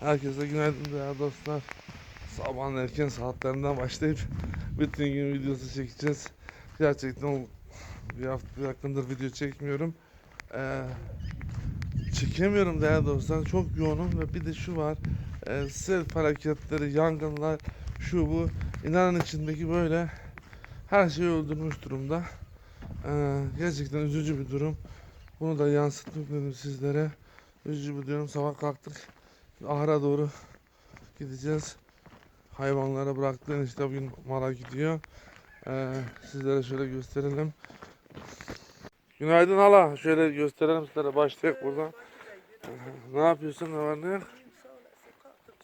Herkese günaydın değerli dostlar. Sabahın erken saatlerinden başlayıp bütün gün videosu çekeceğiz. Gerçekten bir hafta yakındır video çekmiyorum. Ee, çekemiyorum değerli dostlar. Çok yoğunum ve bir de şu var. E, sel felaketleri, yangınlar, şu bu. İnanın içindeki böyle her şeyi öldürmüş durumda. Ee, gerçekten üzücü bir durum. Bunu da yansıtmak dedim sizlere. Üzücü bir durum. Sabah kalktık. Ahıra doğru gideceğiz. Hayvanlara bıraktığın işte bugün mala gidiyor. Ee, sizlere şöyle gösterelim. Günaydın hala. Şöyle gösterelim sizlere. Başlayalım buradan. Ne yapıyorsun? Ne var ne yok?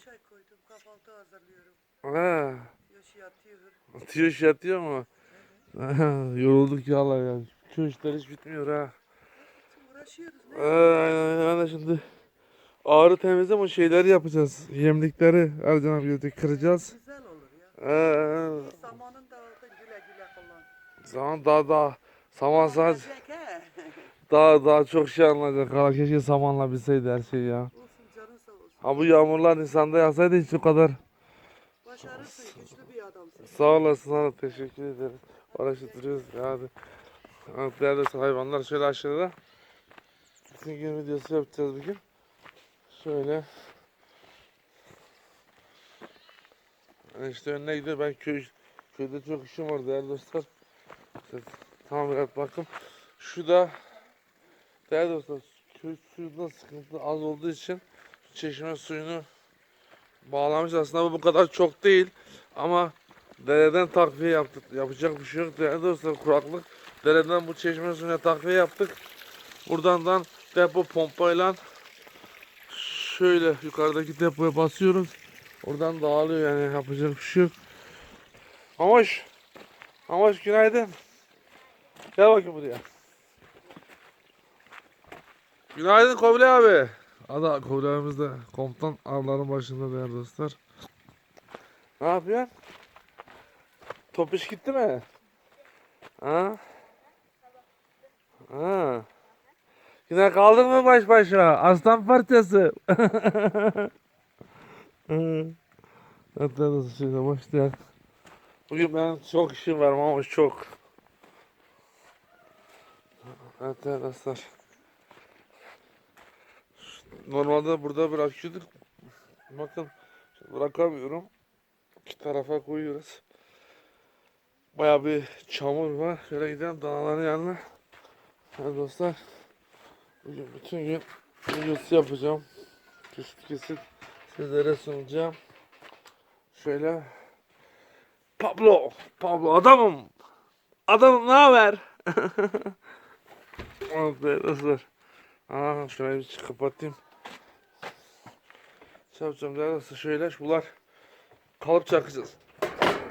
Çay koydum kahvaltı hazırlıyorum. Ha, Yaşı yatıyor. atıyor iş yatıyor mu? Yorulduk ya hala ya. Şu işler hiç bitmiyor ha. Uğraşıyoruz. Ee, Ne? aynen. ben de şimdi ağrı temizleme şeyleri yapacağız. Yemlikleri Ercan abi götür kıracağız. Güzel olur ya. Ee, Zamanın da oldu güle güle kullan. zaman daha daha saman sadece he. daha daha çok şey anlayacak. Hala keşke samanla bilseydi her şey ya. olsun canın sağ olsun. Ha bu yağmurlar Nisan'da yağsaydı hiç o kadar. Başarırsın güçlü bir adamsın. Sağ olasın sana teşekkür ederiz. Uğraştırıyoruz ya hadi. Evet, değerli hayvanlar şöyle aşağıda. Bütün gün videosu yapacağız bugün. Şöyle. İşte önüne gidiyor. Ben köy, köyde çok işim var değerli dostlar. İşte tamirat bakım. Şu da değerli dostlar köy suyunda sıkıntı az olduğu için çeşme suyunu bağlamış. Aslında bu kadar çok değil. Ama dereden takviye yaptık. Yapacak bir şey yok. Değerli dostlar kuraklık. Dereden bu çeşme suyuna takviye yaptık. Buradan da depo pompayla şöyle yukarıdaki depoya basıyoruz. Oradan dağılıyor yani yapacak bir şey yok. Amaş. Amaş günaydın. Gel bakayım buraya. Günaydın Kobilay abi. Ada abimiz de komutan avların başında değerli dostlar. Ne yapıyorsun? Top iş gitti mi? Ha? Ha. Yine kaldın mı baş başa? Aslan parçası. Hatta nasıl şöyle başlayalım. Bugün ben çok işim var ama çok. Evet arkadaşlar. Normalde burada bırakıyorduk. Bakın bırakamıyorum. İki tarafa koyuyoruz. Baya bir çamur var. Şöyle gidelim danaların yanına. Evet dostlar. Bugün bütün gün videosu yapacağım. Kesit kesit sizlere sunacağım. Şöyle Pablo, Pablo adamım. Adamım ne haber? Be, dostlar. Aa şurayı bir kapatayım. Şey yapacağım değerli şöyle şular kalıp çakacağız.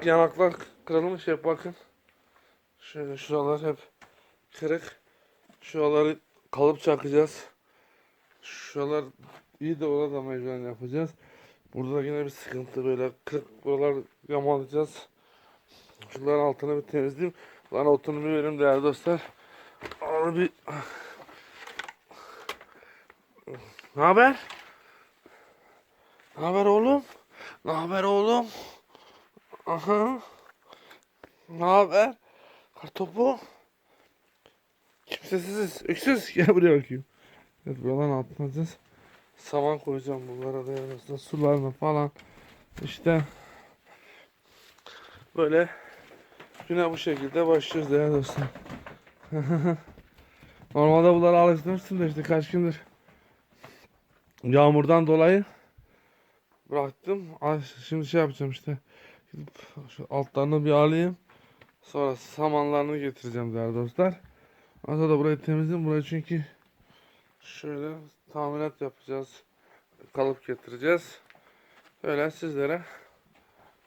Yanaklar kırılmış hep bakın. Şöyle şuralar hep kırık. Şuraları kalıp çakacağız. Şuralar iyi de orada da mecburen yapacağız. Burada yine bir sıkıntı böyle kırık buralar yamalayacağız. Şunların altını bir temizleyeyim. Lan otunu bir verim değerli dostlar. Onu bir... Ne haber? Ne haber oğlum? Ne haber oğlum? Aha. Ne haber? Kartopu? Kimsesiz, öksüz. Gel buraya bakayım. Evet buradan atlayacağız. Saman koyacağım bunlara da arasında sularını falan. İşte böyle güne bu şekilde başlıyoruz değerli dostlar. Normalde bunlara alıştırmışsın da işte kaç gündür yağmurdan dolayı bıraktım. Şimdi şey yapacağım işte. Şu altlarını bir alayım. Sonra samanlarını getireceğim değerli dostlar. Ondan da burayı temizleyeyim. Burayı çünkü şöyle tamirat yapacağız. Kalıp getireceğiz. Öyle sizlere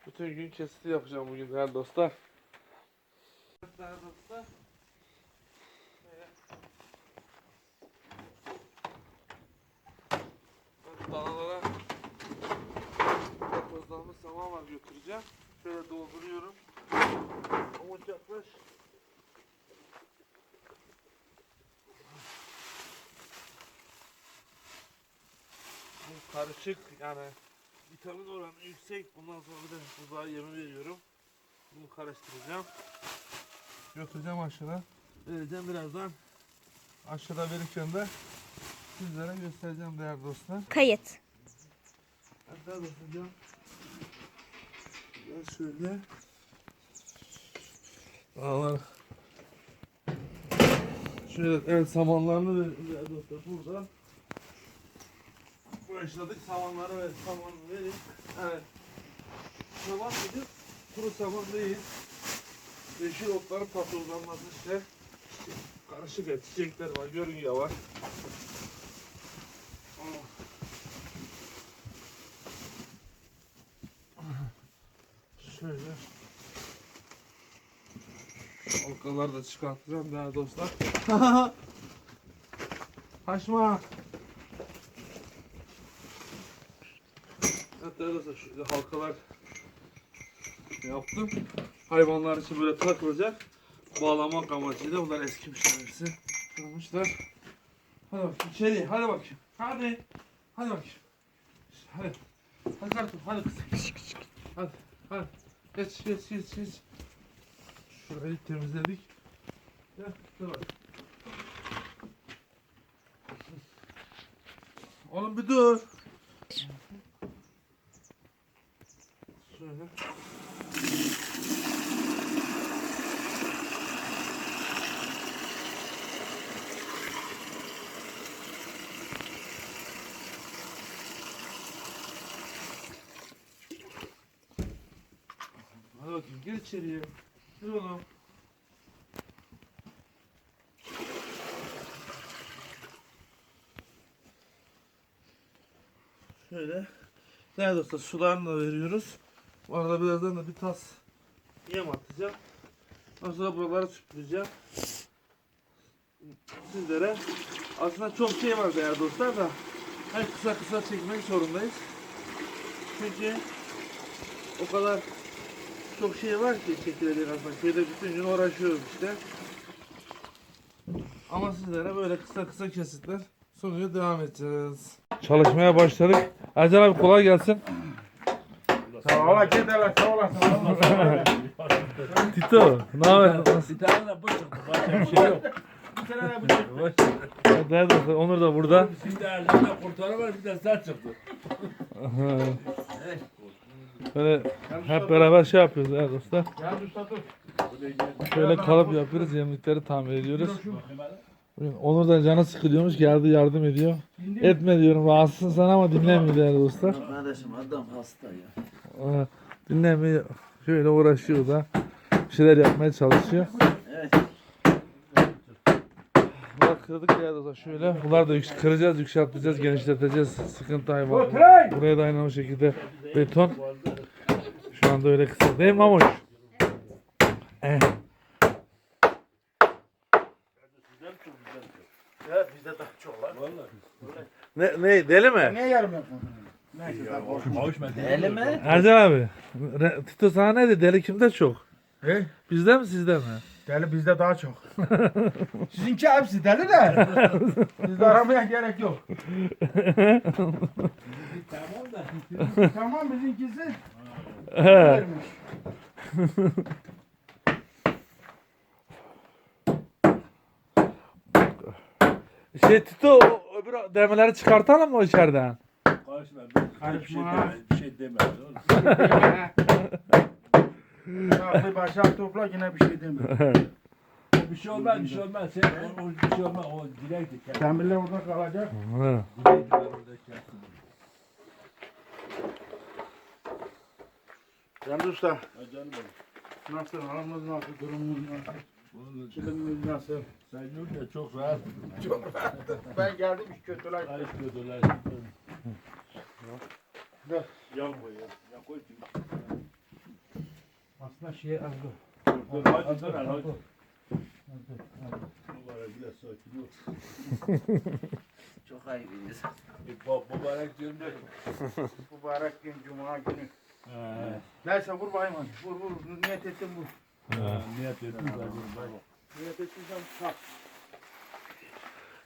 bütün gün kesiti yapacağım bugün değerli dostlar. Değerli dostlar. Danalara saman var götüreceğim. Şöyle dolduruyorum. Umut yaklaş. Karışık yani vitamin oranı yüksek. Bundan sonra bir de buzağa yemi veriyorum. Bunu karıştıracağım. Götüreceğim aşağıda. Vereceğim birazdan. Aşağıda verirken de sizlere göstereceğim değerli dostlar. Kayıt. Hatta bakacağım. Gel şöyle. Ağlar. Şöyle evet samanlarını değerli dostlar burada. Başladık samanları ver, samanı verin. Evet. Saman dedim, kuru saman değil. Yeşil otların patozlanması işte. Karışık et, var, görün ya var. Şöyle. Halkaları da çıkartacağım değerli dostlar. Kaçma. Şöyle halkalar yaptım. Hayvanlar için böyle takılacak. Bağlamak amacıyla bunlar eskimişler hepsi. Kırmışlar. Hadi bakayım içeri hadi bakayım. Hadi. Hadi bakayım. Hadi. Hadi kartım hadi kızım. Hadi. Hadi. Geç geç geç geç. Şurayı temizledik. Gel şuna bak. Oğlum bir dur. Hadi bakayım gir içeriye. Gir oğlum. Şöyle. Dostlar sularını da veriyoruz. Bu arada birazdan da bir tas yem atacağım. Ondan sonra buraları süpüreceğim. Sizlere aslında çok şey var değerli dostlar da her kısa kısa çekmek zorundayız. Çünkü o kadar çok şey var ki çekilecek aslında. Köyde bütün gün uğraşıyoruz işte. Ama sizlere böyle kısa kısa kesitler sunuyor devam edeceğiz. Çalışmaya başladık. Ercan abi kolay gelsin. Ol, gidelim, sağ olasın. Tito, ne haber? Bir tane de bu çıktı. Başka bir şey yok. Bir sene de bu çıktı. Nerede? Onur da burada. Şimdi elimde kurtarı var bir de sen çıktı. Böyle hep beraber şey yapıyoruz ya dostlar. Gel usta dur. Şöyle kalıp yapıyoruz, yemlikleri tamir ediyoruz. Onur da canı sıkılıyormuş, geldi yardım ediyor. Etme diyorum, rahatsızsın sen ama dinlemiyor değerli dostlar. Kardeşim adam hasta ya. Aa, Dinlemiyor, şöyle uğraşıyor da. Bir şeyler yapmaya çalışıyor. Evet. Bunlar kırdık ya dostlar şöyle. Bunlar da kıracağız, yükselteceğiz, genişleteceğiz. Sıkıntı hayvan. Buraya da aynı o şekilde beton. Şu anda öyle kısa. Değil mi Mamuş? Eh. Evet, var. Ne, ne deli mi? Niye yarım yapmadın? Deli mi? Ercan abi. Re- Tito sana ne dedi? Deli kimde çok? He? Bizde mi sizde mi? Deli bizde daha çok. Sizinki hepsi deli de. Bizde aramaya gerek yok. Tamam da. tamam bizimkisi He. vermiş. şey Tito o öbür demirleri çıkartalım mı içeriden? Karışma. Ben bir şey Karışma. deme. Bir şey deme. Şahsı başak topla yine bir şey deme. Bir şey olmaz. Bir şey olmaz. Sen o, o bir şey olmaz. O direkti. Demirler orada kalacak. He. Direkti ben orada kestim. Canlı usta. Ha canım benim. Nasıl? Aramız nasıl? Durumumuz nasıl? Bunun Kilimimiz nasıl? sen yürü de çok rahat. Çok rahat. Ben geldim iş kötüler. Karış gödüler. Dur. Yan koy ya. Ya koy. Aslında şeye az dur. Dur hadi dur hadi. Bu var ya biraz sakin ol. Çok ayıp. Bir bab- Mübarek diyorum da. Mübarek gün, cuma günü. Ha, Neyse vur bakayım hadi. Vur vur. Niyet ettim vur. ha, Niyet ettim zaten. baba. Niyet tak.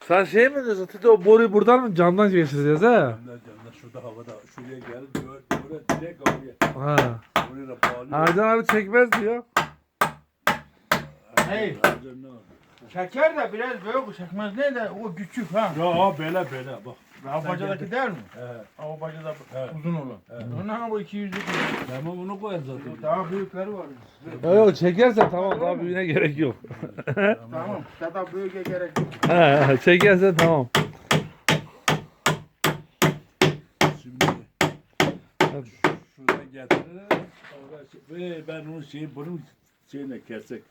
Sen şey mi diyorsun? Tito o boruyu buradan mı camdan geçireceğiz ha? Camdan camdan şurada havada şuraya gel böyle böyle direkt oraya. Ha. Oraya da bağlıyor. Ercan abi çekmez diyor. Hey. Ercan ne oldu? Şeker de biraz büyük çekmez ne de o küçük ha. Ya ha böyle böyle bak. Ha bacadaki değil mi? He. Ha o bacada Evet. uzun olan. Evet. Onun ha bu 200'lük. Tamam bunu koyar zaten. Daha büyükleri var. Yok yok çekersen tamam daha büyüğüne gerek yok. Tamam. Daha büyüğe gerek yok. He çekersen tamam. Şimdi şurada getirir. Şey- Ve ben onun şeyi bunun şeyine kessek.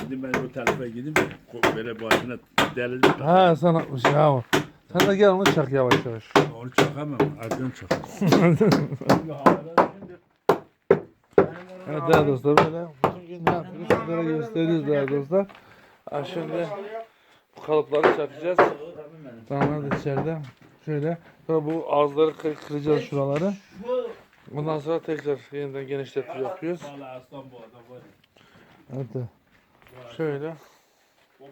Şimdi ben o tarafa gideyim. ko- Böyle başına delirim. Ha sen atmış ya. Sen de gel onu çak yavaş yavaş. Onu çakamam. Ercan çakar. Evet değerli dostlar böyle bütün gün ne yapıyoruz sizlere gösteriyoruz değerli dostlar. Ha, şimdi bu kalıpları çakacağız. Damlar da içeride. Şöyle. Sonra bu ağızları kır- kıracağız şuraları. Ondan sonra tekrar yeniden genişletme yapıyoruz. Evet. Şöyle.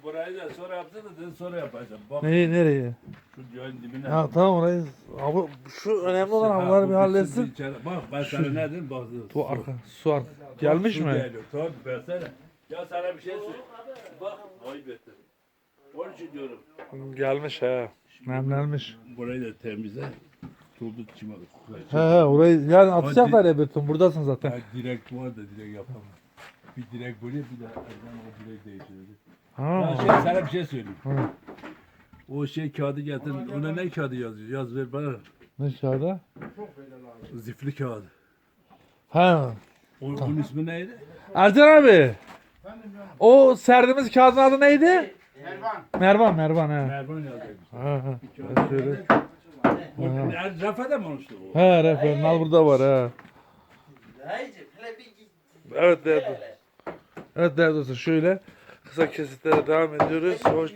O burayı da sonra yaptı da ben sonra yapacağım. Bak Neyi nereye? şu yön dibine. Ha tamam orayı. Abi şu önemli olan Ha, bir bitsin, halletsin. içeri- Bak ben sana ne dedim bak. Bu arka su arka. Gelmiş Su mi? geliyor, Tamam versene. Ya sana bir şey söyleyeyim. Bak ayıp ettim. Onun için diyorum. Gelmiş he. Nemlenmiş. Burayı da temizle. Tuldu çima. He he orayı yani atacaklar ya beton. Buradasın zaten. Ha, direkt var da direkt yapamam. Bir direkt buraya bir de Erdoğan o direkt değiştirdi. Ha. Ya şey, sana bir şey söyleyeyim. Hı. O şey kağıdı getir. Ona ne kağıdı yazıyor? Yaz ver bana. Ne kağıda? Zifli kağıdı. Ha. O, Onun ismi neydi? Ercan abi. O serdiğimiz kağıdın adı neydi? Mervan. Mervan, Mervan he. Mervan yazıyor. Ha ha. Ben Şöyle. Yani Rafa'da mı olmuştu o? He referin al burada var git. Evet değerli. Evet değerli dostlar şöyle kısa kesitlere devam ediyoruz. Hoş.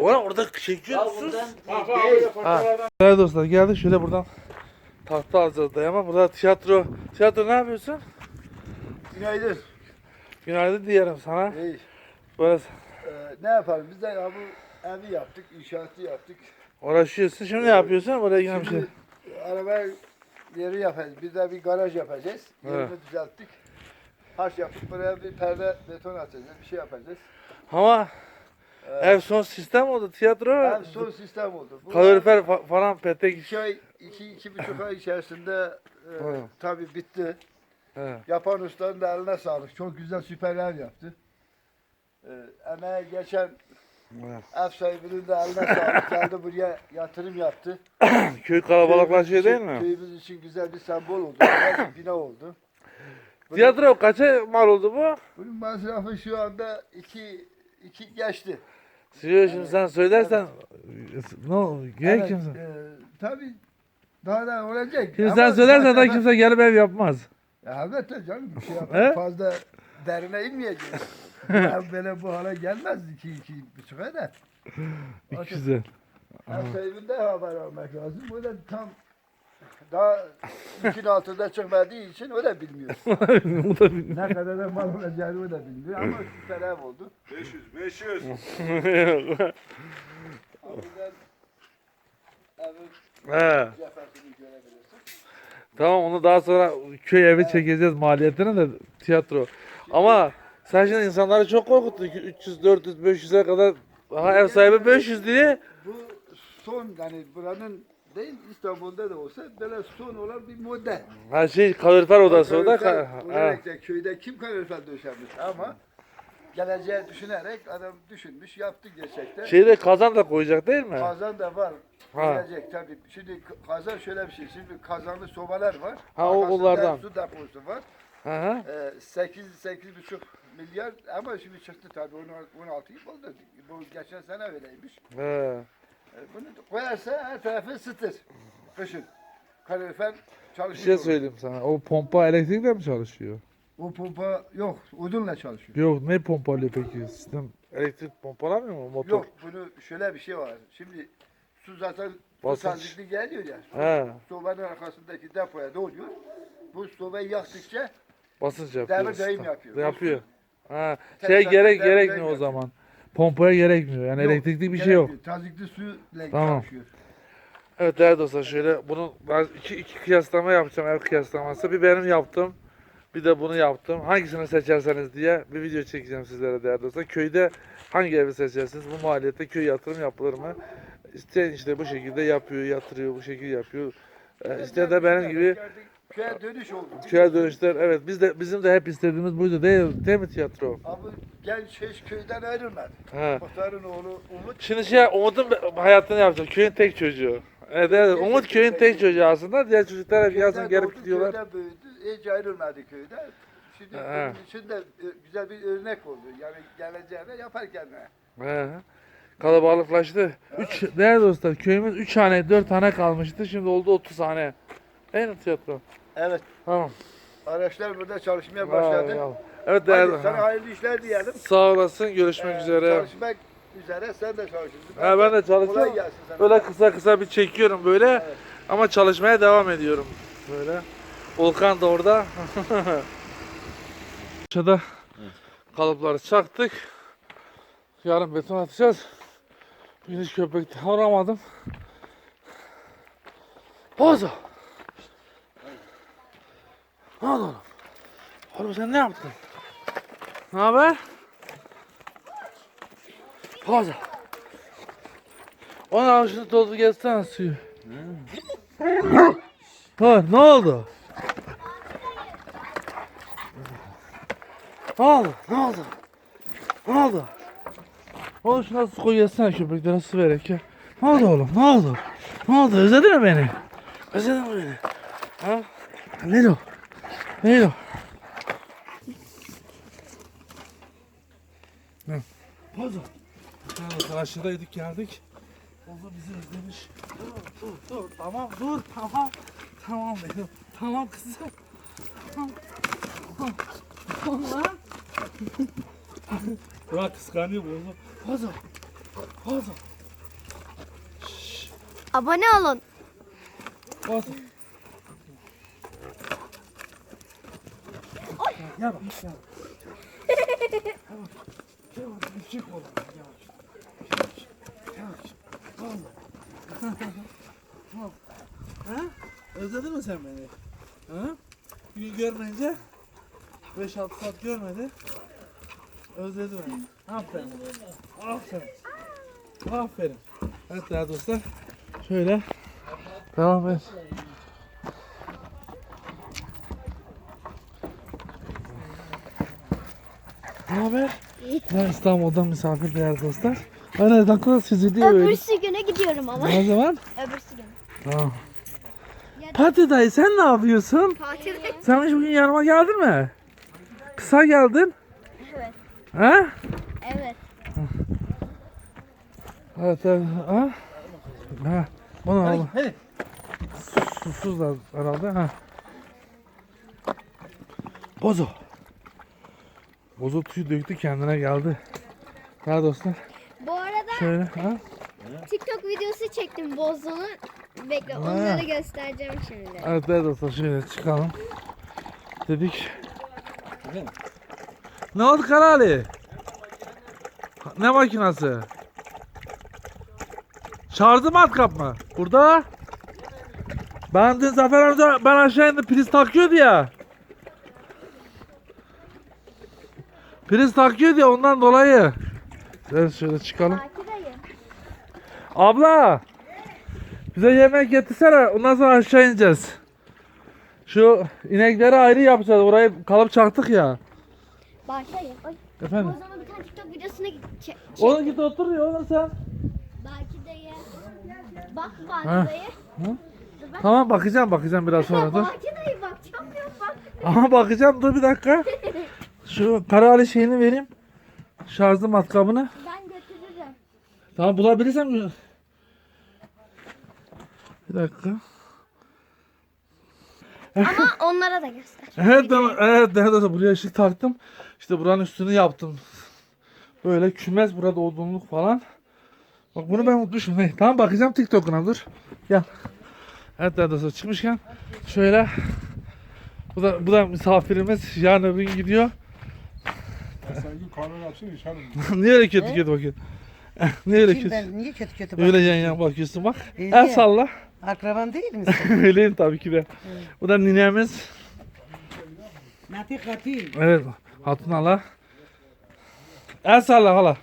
Oğlum orada çekiyor Ya musun? buradan Ha. Değerli dostlar geldik şöyle buradan tahta alacağız dayama. Burada tiyatro. Tiyatro ne yapıyorsun? Günaydın. Günaydın diyelim sana. İyi. Böyle Ee, ne yapalım? Biz de ya bu evi yaptık, inşaatı yaptık. uğraşıyorsun. Şimdi ne yapıyorsun? Buraya yine bir şey. Şimdi araba yeri yapacağız. Bir de bir garaj yapacağız. Yerini Evet. düzelttik. Harç yapıp buraya bir perde beton atacağız. Bir şey yapacağız. Ama Evet. ev son sistem oldu tiyatro. Ev son sistem oldu. Bu Kalorifer fa- falan petek. iki ay, iki, iki buçuk ay içerisinde e, Evet. tabii bitti. He. Yapan ustanın da eline sağlık. Çok güzel süper ev yaptı. E, emeğe geçen Evet. ev sahibinin de eline sağlık. Geldi buraya yatırım yaptı. Köy kalabalıklaşıyor değil mi? Köyümüz için güzel bir sembol oldu. Güzel bir bina oldu. Tiyatro kaça mal oldu bu? bunun masrafı şu anda iki, iki geçti. Siyo şimdi sen söylersen ne olur? Gel Evet, kimse. e, tabii daha da olacak. Şimdi Ama sen söylersen da zaten- kimse gelip ev yapmaz. Ya elbette canım bir şey He? yapar. Fazla derine inmeyeceğiz. ben böyle bu hale gelmez iki, iki. Onun için Güzel. Ev sahibinde haber almak lazım. O da tam daha yükün altında çıkmadığı için o da bilmiyor. Bu da bir- Ne kadar da mal olacağını o da bilmiyor ama süper ev oldu. 500 500. O yüzden evin He. cephesini görebilirsin. Tamam onu daha sonra köy evi çekeceğiz maliyetini de tiyatro. Ama sen şimdi insanları çok korkuttun. 300, 400, 500'e kadar Aha ev sahibi 500 diye. Bu son yani buranın değil İstanbul'da da olsa böyle son olan bir model. Ha şey kalorifer odası o da. Kalorifer olarak da köyde kim kalorifer döşemiş ama geleceği düşünerek adam düşünmüş yaptı gerçekten. Şeyde kazan da koyacak değil mi? Kazan da var. Ha. Gelecek tabii. Şimdi kazan şöyle bir şey. Şimdi kazanlı sobalar var. Ha, o onlardan. Su deposu var. Hı hı. Ee, 8 8,5 milyar ama şimdi çıktı tabii 16 yıl oldu. Bu geçen sene öyleymiş. He. Ee, bunu koyarsa her tarafı ısıtır. Kışın. Kalorifer Bir çalışıyor. şey söyleyeyim sana. O pompa elektrikle mi çalışıyor? O pompa yok. Odunla çalışıyor. Yok ne pompalıyor peki? Sistem elektrik pompalamıyor mu motor? Yok bunu şöyle bir şey var. Şimdi su zaten Basınç. geliyor ya. He. Sobanın arkasındaki depoya doluyor. Bu sobayı yaktıkça Basınç yapıyor. Devir daim sistem. yapıyor. Yapıyor. Ha. Şey gerek devir gerekmiyor daim o zaman. Pompaya gerekmiyor. Yani Yok, elektrikli bir şey yok. Tazikli suyla Tamam. çalışıyor. Evet değerli dostlar şöyle bunu ben iki, iki kıyaslama yapacağım ev kıyaslaması. Bir benim yaptım. Bir de bunu yaptım. Hangisini seçerseniz diye bir video çekeceğim sizlere değerli dostlar. Köyde hangi evi seçersiniz? Bu maliyette köy yatırım yapılır mı? İsteyen işte bu şekilde yapıyor, yatırıyor, bu şekilde yapıyor. Ee, isteyen de benim gibi Köye dönüş oldu. köye dönüşler. Evet biz de bizim de hep istediğimiz buydu değil, değil mi tiyatro? Abi genç hiç köyden ayrılmadı. He. Muhtarın oğlu Umut Şimdi şey Umut'un hayatını yapacak. Köyün tek çocuğu. Evet, evet. Umut köyün tek çocuğu aslında. Diğer çocuklar hep yazın gelip gidiyorlar. Köyden büyüdü. Hiç ayrılmadı köyden. Şimdi He. onun için de e, güzel bir örnek oldu. Yani geleceğine yaparken de. He. Kalabalıklaştı. Üç, değerli dostlar köyümüz 3 hane 4 hane kalmıştı. Şimdi oldu 30 hane. Mi tiyatro? Evet. Tamam. Araçlar burada çalışmaya Vay başladı. Evet değerli. Hadi sana hayırlı işler diyelim. Sağ olasın. Görüşmek Ee, üzere. Çalışmak üzere sen de çalışırsın. Ha, ben de Kolay çalışıyorum. gelsin sana. Böyle kısa kısa bir çekiyorum böyle. Evet. Ama çalışmaya devam ediyorum. Böyle. Volkan da orada. Aşağıda kalıpları çaktık. Yarın beton atacağız. Bugün hiç köpekte aramadım. Bozo. Ne oldu oğlum? Oğlum sen ne yaptın? Ne haber? Bozo. Onun avucunu doldur gelsene suyu. Ha, ne oldu? Ne oldu? Ne oldu? Ne oldu? Oğlum şuna su koy gelsene köpeklere su verek ya. Ne oldu oğlum? Ne oldu? Ne oldu? Özledin mi beni? Özledin mi beni? Ha? Neydi o? Neydi o? Ne? Pardon. Sen aşağıdaydık geldik. Oğlum bizi özlemiş. Dur dur dur tamam dur tamam. Tamam benim. Tamam kızım. Tamam. Tamam. Lan. Burak kıskanıyor oğlum. Pardon. Pardon. Abone olun. Pardon. Gel bak gel. Bak. Gel bak. Küçük oğlum. Gel bak. Gel bak. Özledin mi sen beni? Ha? Bir görmeyince 5-6 saat görmedi. Özledi beni. Aferin. Aferin. Aferin. Evet değerli dostlar. Şöyle. Devam et. Ne haber? Ben İstanbul'dan misafir değerli dostlar. Hani takıl sizi diye böyle. Öbürsü güne gidiyorum ama. Ne zaman? Öbürsü gün. Tamam. Fatih dayı sen ne yapıyorsun? Tatilde. Sen hiç bugün yanıma geldin mi? Kısa geldin. Evet. Ha? Evet. Evet, evet. Ha? Ha. Onu al. Hadi. Susuz da herhalde. Ha. Bozo. Bozo tüy döktü kendine geldi. Ha dostlar. Bu arada Şöyle. Ha? TikTok videosu çektim Bozo'nun. Bekle onları göstereceğim şimdi. Evet evet dostlar şöyle çıkalım. Dedik. Ne oldu Karali? Ne makinası? Şarjı matkap mı? Burada. Ben dün Zafer amca ben aşağı indim priz takıyordu ya. Priz takıyordu ya ondan dolayı. Evet şöyle çıkalım. Abla. Bize yemek getirsene. Ondan sonra aşağı ineceğiz. Şu inekleri ayrı yapacağız. Orayı kalıp çaktık ya. Ay, Efendim. o zaman bir tane TikTok videosuna. Çek. çek. Oğlum git otur ya oğlum sen. Belki dayı. Bak Ha. dayı. Tamam bakacağım bakacağım biraz sonra dur. Fatih dayı bakacağım yok bak. Ama bakacağım dur bir dakika. Şu kara Ali şeyini vereyim. Şarjlı matkabını. Ben götürürüm. Tamam bulabilirsem. Bir dakika. Ama onlara da göster. Evet tamam. Evet evet buraya ışık taktım. İşte buranın üstünü yaptım. Böyle kümes burada odunluk falan. Bak bunu ben unutmuşum. Hey, tamam bakacağım TikTok'una dur. Gel. Evet arkadaşlar çıkmışken şöyle bu da bu da misafirimiz yarın öbür gün gidiyor. Gün kahve yapsın içerim. Niye öyle kötü kötü bakıyorsun? Niye öyle Kim kötü? ben niye kötü kötü Öyle bakıyorum? yan yan bakıyorsun bak. İyi El ki. salla. Akraban değil misin? Öyleyim tabii ki de. Bu da ninemiz. Nati katil. Evet. Hatun hala. El salla hala.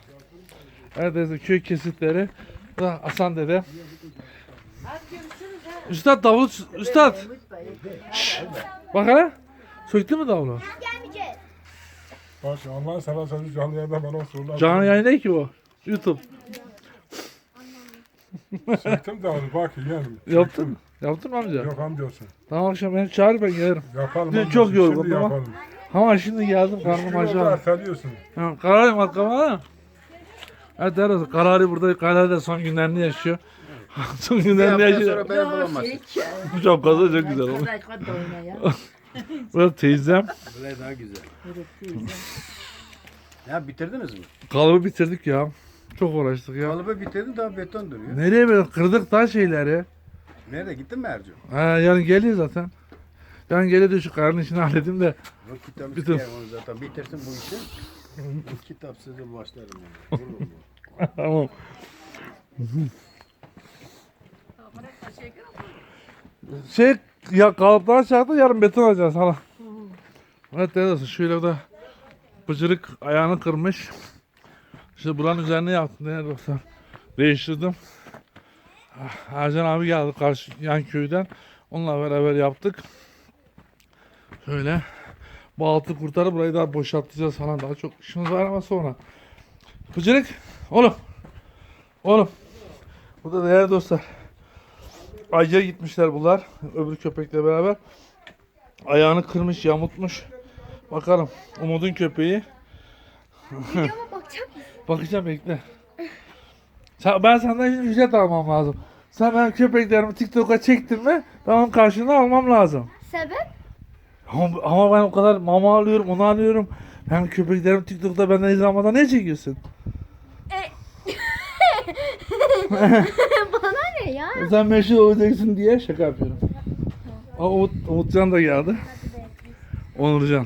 Evet teyze köy kesitleri. Bu da Hasan dede. Üstad davul üstad. Şşş. Bak hele. Söktü mü davulu? Gelmeyeceğiz. Bak Allah'ın seversen şu canlı yayında bana sorular. Canlı yayın değil ki bu. YouTube. Çektim de onu bak yiyelim. Yaptın mı? Yaptın mı amca? Yok amcasın. Tamam akşam beni çağır ben gelirim. Yapalım. Dün çok yorgun Şimdi ama. yapalım. Ama şimdi geldim karnım acı. erteliyorsun. Ha, Karari matkama Evet derler. Karari burada Karari'de son günlerini yaşıyor. son günlerini yaşıyor. beni bulamazsın. Çok fazla çok güzel olmuş. Burası teyzem. Buraya daha güzel. Ya bitirdiniz mi? Kalıbı bitirdik ya. Çok uğraştık ya. Kalıbı bitirdin daha beton duruyor. Nereye böyle kırdık daha şeyleri. Nerede gittin mi Ercü? Ha, yarın geliyor zaten. Yarın geliyor da şu karnın işini halledeyim de. O kitabı Bitir. onu zaten. Bitirsin bu işi. Kitapsız da başlarım. Yani. Vururum bu. tamam. Şey ya kalıplar çaktı yarın beton alacağız hala. Evet dedesi şöyle da bıcırık ayağını kırmış. İşte buranın üzerine yaptım değerli dostlar. Değiştirdim. Ah, Ercan abi geldi karşı yan köyden. Onunla beraber yaptık. Şöyle bu altı kurtarıp burayı daha boşaltacağız falan daha çok işimiz var ama sonra. Bıcırık oğlum. Oğlum. Burada değerli dostlar. Ayca gitmişler bunlar. Öbür köpekle beraber. Ayağını kırmış, yamutmuş. Bakalım. Umut'un köpeği. Videoma bakacak mısın? Bakacağım bekle. Sen, ben senden şimdi ücret almam lazım. Sen benim köpeklerimi TikTok'a çektin mi ben onun karşılığını almam lazım. Sebep? Ama, ama ben o kadar mama alıyorum, onu alıyorum. Ben köpeklerim TikTok'ta benden izin almadan ne çekiyorsun? Bana ne ya? Sen meşhur olacaksın diye şaka yapıyorum. Aa, Umut, Umutcan da geldi. Onurcan.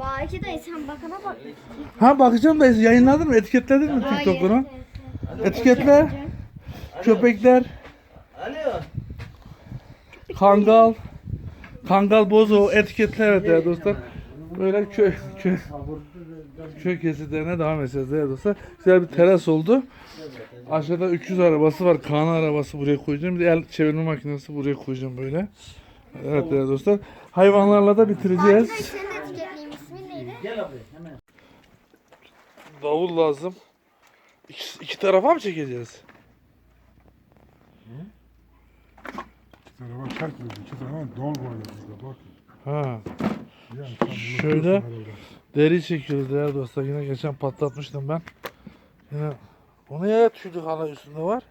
Baki dayı sen bakana bak. Ha bakacağım da yayınladın mı? Etiketledin mi Hayır. TikTok'unu? Etiketle. Köpekler. Alo. Kangal. Kangal bozo etiketle evet değerli dostlar. Böyle köy köy köy kesitlerine devam edeceğiz değerli dostlar. Güzel bir teras oldu. Aşağıda 300 arabası var. Kaan arabası buraya koyacağım. Bir de el çevirme makinesi buraya koyacağım böyle. Evet değerli dostlar. Hayvanlarla da bitireceğiz. Gel abi hemen. Davul lazım. İki, iki tarafa mı çekeceğiz? İki tarafa çekmiyoruz. İki tarafa dol koyuyoruz da bak. Ha. Yani tam Şöyle. herhalde. Deri çekiyoruz değerli dostlar. Yine geçen patlatmıştım ben. Yine o ne ya tüylü hala üstünde var.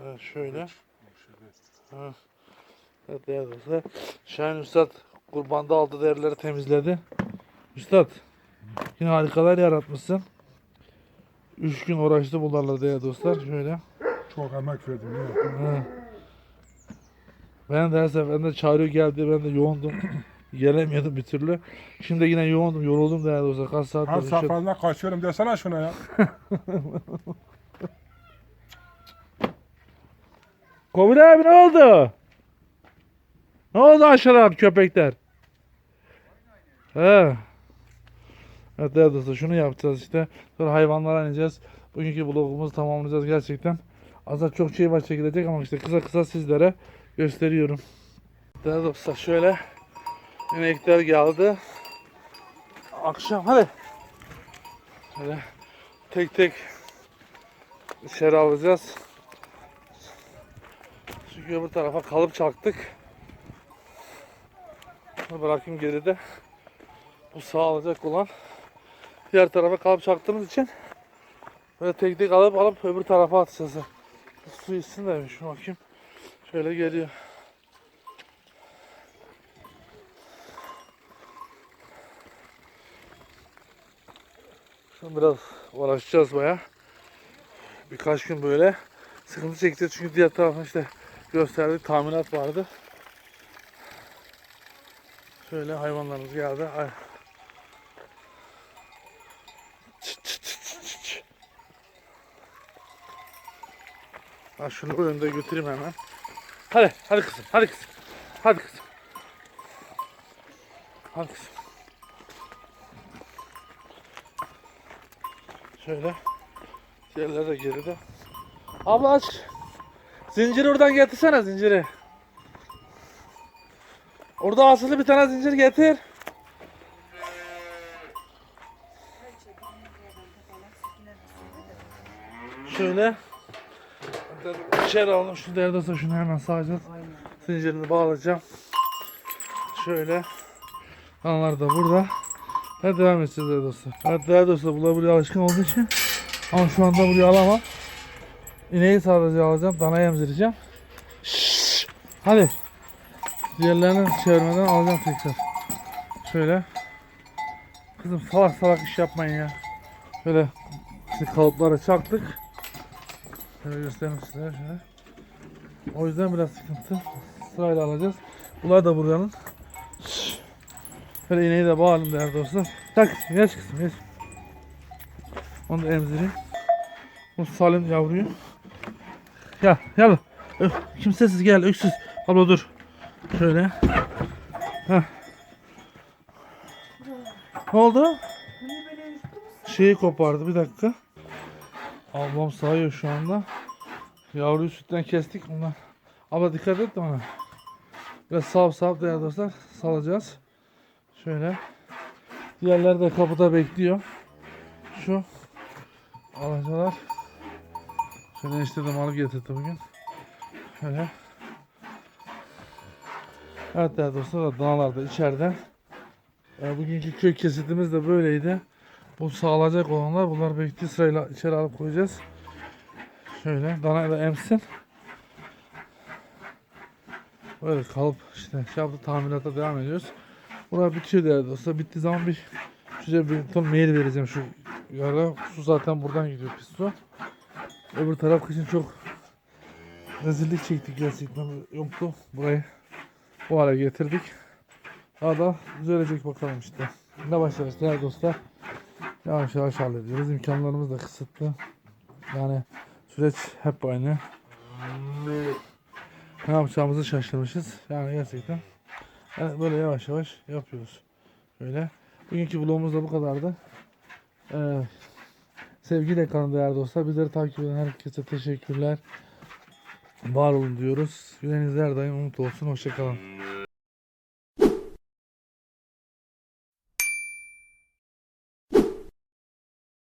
Evet şöyle. Ha. Evet değerli dostlar. Şahin Üstad kurbanda aldığı derileri temizledi. Üstad yine harikalar yaratmışsın. Üç gün uğraştı bunlarla değerli dostlar. Şöyle. Çok emek verdim ya. Ben de her seferinde çağırıyor geldi ben de yoğundum. Gelemiyordum bir türlü. Şimdi yine yoğundum, yoruldum değerli dostlar. Kaç saat Her çalışıyorum. seferinde kaçıyorum desene şuna ya. Kobra abi ne oldu? Ne oldu aşağıdan köpekler? He. Evet değerli dostlar şunu yapacağız işte. Sonra hayvanlara ineceğiz. Bugünkü vlogumuzu tamamlayacağız gerçekten. Aslında çok şey var çekilecek ama işte kısa kısa sizlere gösteriyorum. Değerli dostlar şöyle inekler geldi. Akşam hadi. Şöyle tek tek içeri alacağız. Çünkü öbür tarafa kalıp çaktık. Bunu bırakayım geride. Bu sağ olan. Diğer tarafa kalıp çaktığımız için böyle tek tek alıp alıp öbür tarafa atacağız. Su içsin de bakayım. Şöyle geliyor. Biraz uğraşacağız baya. Birkaç gün böyle sıkıntı çekeceğiz çünkü diğer tarafta işte gösterdik tamirat vardı. Şöyle hayvanlarımız geldi. Ay. Çıt çıt çıt çıt çıt. Ha şunu önde götüreyim hemen. Hadi, hadi kızım, hadi kızım. Hadi kızım. Hadi kızım. Şöyle. Diğerleri de geride. Abla aç. Zinciri oradan getirsene zinciri. Orada asılı bir tane zincir getir. Şöyle. İçeri aldım. Şu derdasa şunu hemen sağacağız. Zincirini bağlayacağım. Şöyle. Kanlar da burada. Hadi devam edeceğiz değerli dostlar. Evet değerli dostlar bunlar buraya alışkın olduğu için. Ama şu anda buraya alamam. İneği sadece alacağım. Danayı emzireceğim. Şşş. Hadi. Diğerlerini çevirmeden alacağım tekrar. Şöyle. Kızım salak salak iş yapmayın ya. Şöyle işte kalıplara çaktık. Şöyle göstereyim size şöyle. O yüzden biraz sıkıntı. Sırayla alacağız. Bunlar da buranın. Şöyle ineği de bağlayalım değerli dostlar. Tak geç kızım geç. Onu da emzireyim. Bu salim yavruyu. Gel gel. Öf, kimsesiz gel öksüz. Abla dur. Şöyle. Heh. Ne oldu? Şeyi kopardı bir dakika. Ablam sağıyor şu anda. Yavruyu sütten kestik ondan. Abla dikkat et de ona. Biraz sağ sağ değerli dostlar salacağız. Şöyle. Diğerleri de kapıda bekliyor. Şu alacalar. Şöyle işte de malı getirdi bugün. Şöyle. Evet değerli dostlar danalar da içeride. Ee, bugünkü köy kesitimiz de böyleydi. Bu sağlayacak olanlar bunlar bekliyor sırayla içeri alıp koyacağız. Şöyle dana da emsin. Böyle kalıp işte şey yaptı tamirata devam ediyoruz. Burası bitiyor değerli dostlar. Bittiği zaman bir şuraya bir ton mail vereceğim şu yara. Su zaten buradan gidiyor pis su. Öbür taraf kışın çok rezillik çektik gerçekten yoktu. Burayı bu hale getirdik. Daha da düzelecek bakalım işte. Yavaş yavaş değerli dostlar. Yavaş yavaş hallediyoruz. İmkanlarımız da kısıtlı. Yani süreç hep aynı. Ne yapacağımızı şaşırmışız. Yani gerçekten yani böyle yavaş yavaş yapıyoruz. Böyle. Bugünkü vlogumuz da bu kadardı. Ee, sevgiyle kalın değerli dostlar. Bizleri takip eden herkese teşekkürler. Var olun diyoruz. Yüreğiniz her daim umut olsun. Hoşçakalın.